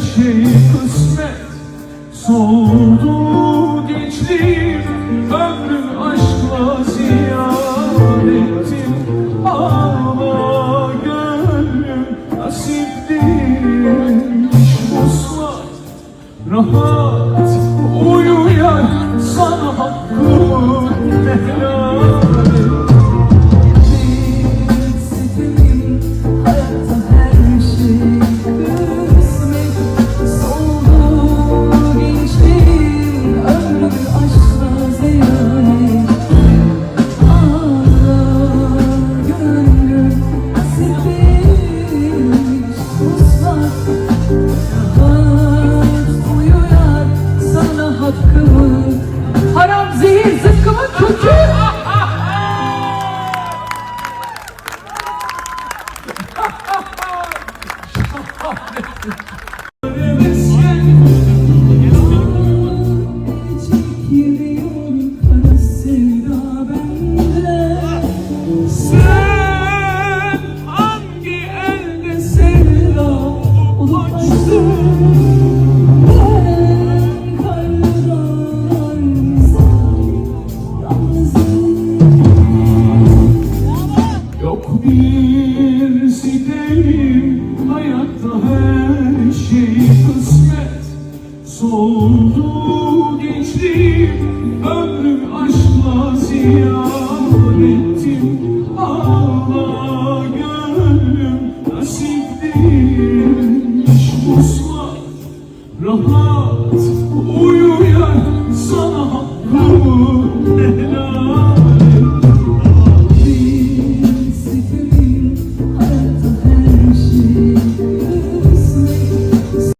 şey kısmet. Soldu gençliğim Ömrüm aşkla ziyan ettim. Ağla gönlüm nasip değilmiş Rahat Haram zehir zıkkımın kökü Çekiliyor Soldu gençliğim ömrüm aşkla ziyan ettim. Ağla gönlüm nasip Rahat uyuyan sana